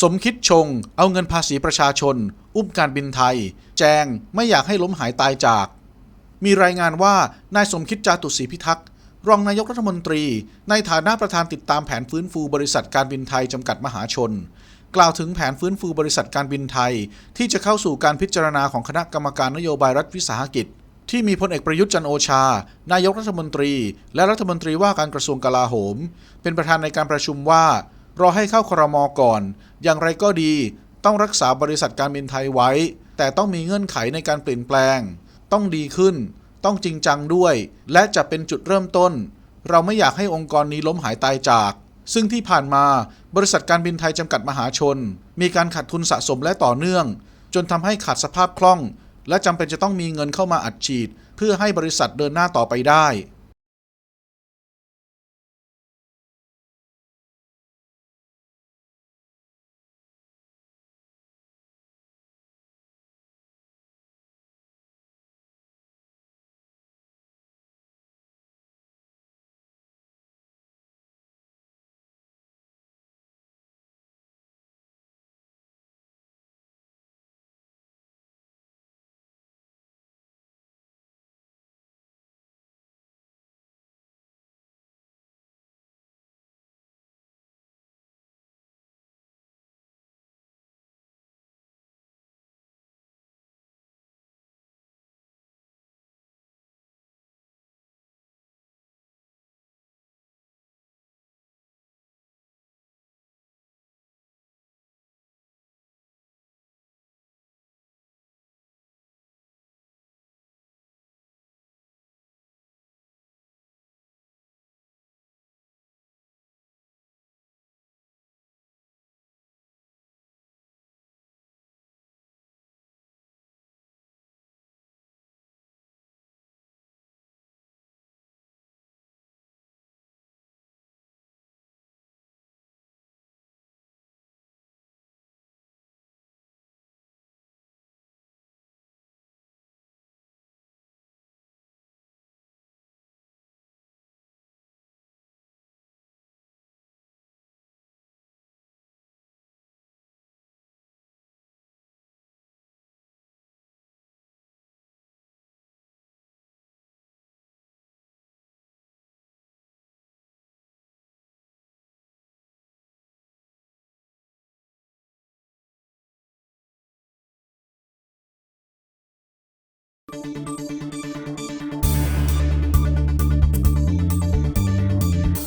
สมคิดชง เอาเงินภาษีประชาชน อุ้มการบินไทย แจงไม่อยากให้ล้มหายตายจาก มีรายงานว่านายสมคิดจาตุศรีพิทักษ์รองนายกรัฐมนตรี ในฐานะประธานติดตามแผนฟื้นฟูบริษัทการบินไทยจำกัดมหาชน กล่าวถึงแผนฟื้นฟูบริษัทการบินไทย ที่จะเข้าสู่การพิจารณาของคณะกรรมการนโยบายรัฐวิสาหกิจ ที่มีพลเอกประยุทธ์จันโอชา นายกรัฐมนตรี และรัฐมนตรีว่าการกระทรวงกลาโหม เป็นประธานในการประชุมว่า รอให้เข้าครมก่อน อย่างไรก็ดี ต้องรักษาบริษัทการบินไทยไว้ แต่ต้องมีเงื่อนไขในการเปลี่ยนแปลง ต้องดีขึ้น ต้องจริงจังด้วย และจะเป็นจุดเริ่มต้น เราไม่อยากให้องค์กรนี้ล้มหายตายจาก ซึ่งที่ผ่านมาบริษัทการบินไทยจำกัดมหาชน มีการขาดทุนสะสมและต่อเนื่อง จนทำให้ขาดสภาพคล่อง และจำเป็นจะต้องมีเงินเข้ามาอัดฉีด เพื่อให้บริษัทเดินหน้าต่อไปได้